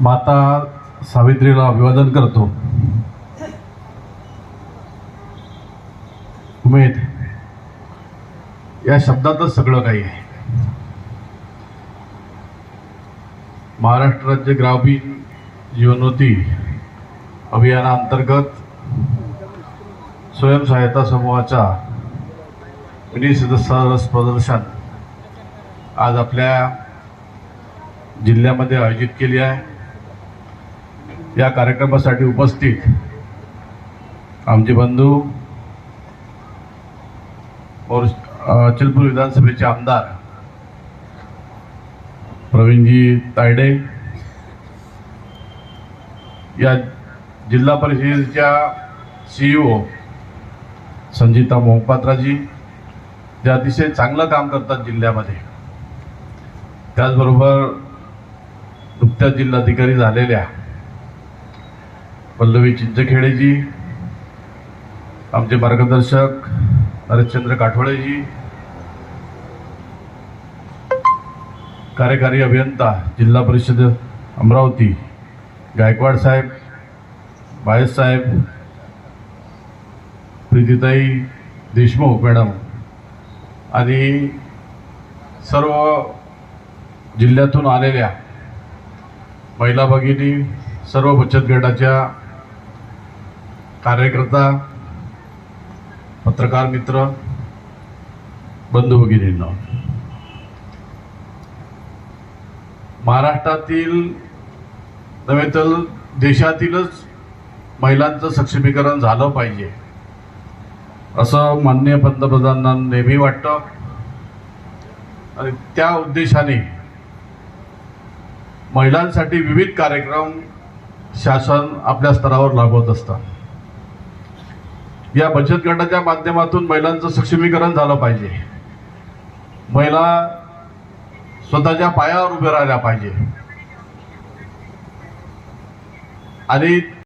माता सावित्रीला अभिवादन करतो. उमेद या शब्दातच सगळं काही आहे. महाराष्ट्र राज्य ग्रामीण जीवनोती अभियानाअंतर्गत स्वयंसहायता समूहाचा मिनी सदस्य प्रदर्शन आज आपल्या जिल्ह्यामध्ये आयोजित केली आहे. या कार्यक्रमासाठी उपस्थित आमचे बंधू और अचलपूर विधानसभेचे आमदार प्रवीणजी तायडे या जिल्हा परिषदेच्या सीईओ संजिता मोहपात्राजी जे अतिशय चांगलं काम करतात जिल्ह्यामध्ये. त्याचबरोबर नुकत्याच जिल्हाधिकारी झालेल्या पल्लवी चिंचखेडेजी आमचे मार्गदर्शक हरिश्चंद्र काठोळेजी कार्यकारी अभियंता जिल्हा परिषद अमरावती गायकवाड साहेब बायस साहेब प्रीतीताई देशमुख मॅडम आणि सर्व जिल्ह्यातून आलेल्या महिला भगिनी सर्व बचत गटाच्या कार्यकर्ता पत्रकार मित्र बंधू भगिनींना महाराष्ट्रातील नव्हे तर देशातीलच महिलांचं सक्षमीकरण झालं पाहिजे असं माननीय पंतप्रधानांना नेहमी वाटतं. आणि त्या उद्देशाने महिलांसाठी विविध कार्यक्रम शासन आपल्या स्तरावर राबवत असतात. या बचत गटाच्या माध्यमातून महिलांचं सक्षमीकरण झालं पाहिजे. महिला स्वतःच्या पायावर उभे राहिल्या पाहिजे. आणि